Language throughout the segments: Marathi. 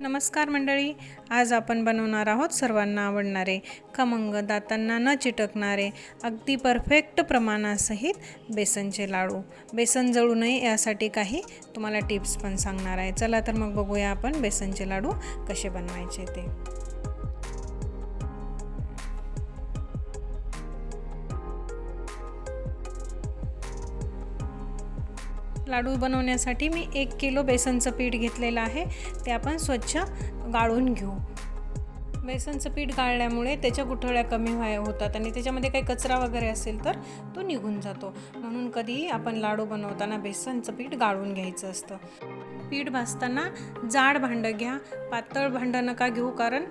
नमस्कार मंडळी आज आपण बनवणार आहोत सर्वांना आवडणारे खमंग दातांना न चिटकणारे अगदी परफेक्ट प्रमाणासहित बेसनचे लाडू. बेसन जळू नये यासाठी काही तुम्हाला टिप्स पण सांगणार आहे. चला तर मग बघूया आपण बेसनचे लाडू कसे बनवायचे ते. लाडू बनवण्यासाठी मी एक किलो बेसनचं पीठ घेतलेलं आहे. ते आपण स्वच्छ गाळून घेऊ. बेसनचं पीठ गाळल्यामुळे त्याच्या गुठळ्या कमी व्हाय होतात आणि त्याच्यामध्ये काही कचरा वगैरे असेल तर तो निघून जातो. म्हणून कधीही आपण लाडू बनवताना बेसनचं पीठ गाळून घ्यायचं असतं. पीठ भाजताना जाड भांडं घ्या. पातळ भांडं नका घेऊ कारण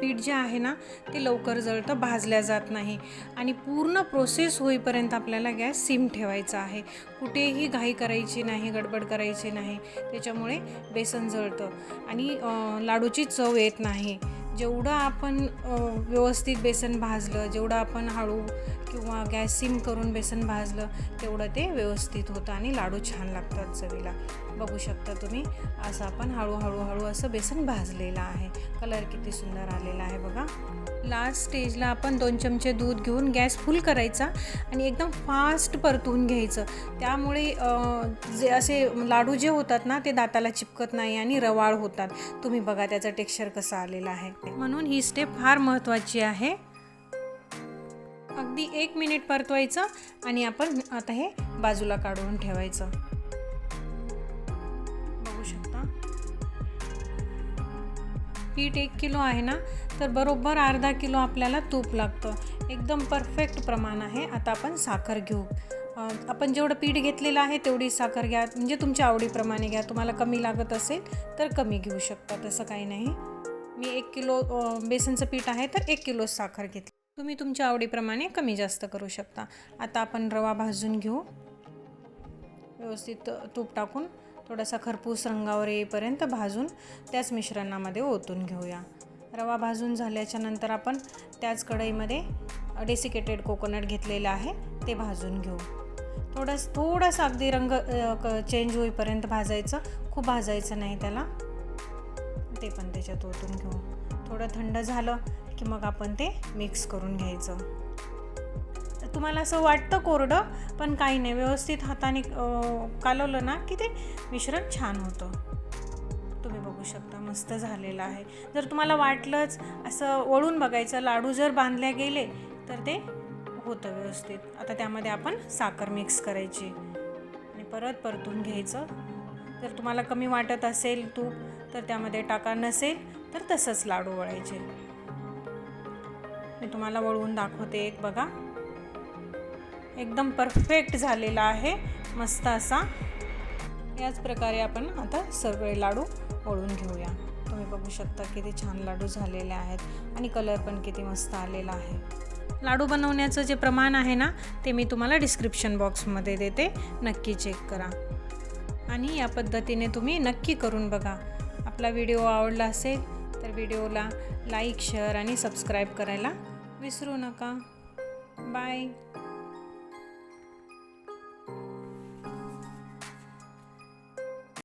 पीठ जे आहे ना ते लवकर जळतं भाजल्या जात नाही. आणि पूर्ण प्रोसेस होईपर्यंत आपल्याला गॅस सिम ठेवायचा आहे. कुठेही घाई करायची नाही गडबड करायची नाही. त्याच्यामुळे बेसन जळतं. आणि लाडूची चव येत नाही. जेवढं आपण व्यवस्थित बेसन भाजलं जेवढं आपण हळू किंवा गॅस सिम करून बेसन भाजलं तेवढं ते व्यवस्थित होतं आणि लाडू छान लागतात चवीला. बघू शकता तुम्ही असं आपण हळूहळू हळू असं बेसन भाजलेलं आहे. कलर किती सुंदर आलेला आहे बघा. लास्ट स्टेजला आपण दोन चमचे दूध घेऊन गॅस फुल करायचा आणि एकदम फास्ट परतवून घ्यायचं. त्यामुळे जे असे लाडू जे होतात ना ते दाताला चिपकत नाही आणि रवाळ होतात. तुम्ही बघा त्याचं टेक्स्चर कसा आलेला आहे. म्हणून ही स्टेप फार महत्त्वाची आहे. अगदी एक मिनिट परतवायचं आणि आपण आता हे बाजूला काढून ठेवायचं. बघू शकता. पीठ एक किलो आहे ना तर बरोबर अर्धा किलो आपल्याला तूप लागतं. एकदम परफेक्ट प्रमाण आहे. आता आपण साखर घेऊ. आपण जेवढं पीठ घेतलेलं आहे तेवढी साखर घ्या. म्हणजे तुमच्या आवडीप्रमाणे घ्या. तुम्हाला कमी लागत असेल तर कमी घेऊ शकता. तसं काही नाही. मी एक किलो बेसनचं पीठ आहे तर एक किलो साखर घेतली. तुम्ही तुमच्या आवडीप्रमाणे कमी जास्त करू शकता. आता आपण रवा भाजून घेऊ. व्यवस्थित तूप टाकून थोडासा खरपूस रंगावर येईपर्यंत भाजून त्याच मिश्रणामध्ये ओतून घेऊया. रवा भाजून झाल्याच्यानंतर आपण त्याच कढईमध्ये डेसिकेटेड कोकोनट घेतलेलं आहे ते भाजून घेऊ. थोडंसं थोडासा अगदी रंग चेंज होईपर्यंत भाजायचं. खूप भाजायचं नाही त्याला. ते पण त्याच्यात ओतून घेऊ. थोडं थंड झालं की मग आपण ते मिक्स करून घ्यायचं. तुम्हाला असं वाटतं कोरडं पण काही नाही. व्यवस्थित हाताने कालवलं ना की ते मिश्रण छान होतं. तुम्ही बघू शकता मस्त झालेलं आहे. जर तुम्हाला वाटलंच असं वळून बघायचं लाडू जर बांधले गेले तर ते होतं व्यवस्थित. आता त्यामध्ये आपण साखर मिक्स करायची. आणि परत परतून घ्यायचं. जर तुम्हाला कमी वाटत असेल तूप तर त्यामध्ये टाका नसेल तर तसंच लाडू वळायचे. मी तुम्हाला वळवून दाखवते एक बघा. एकदम परफेक्ट झालेला आहे मस्त असा. याच प्रकारे आपण आता सगळे लाडू वळून घेऊया. तुम्ही बघू शकता किती छान लाडू झालेले आहेत आणि कलर पण किती मस्त आलेला आहे. लाडू बनवण्याचं जे प्रमाण आहे ना ते मी तुम्हाला डिस्क्रिप्शन बॉक्समध्ये देते. नक्की चेक करा. आणि या पद्धतीने तुम्ही नक्की करून बघा. आपला व्हिडिओ आवडला असेल तर व्हिडिओला लाईक शेअर आणि सबस्क्राईब करायला विसरू नका. बाय.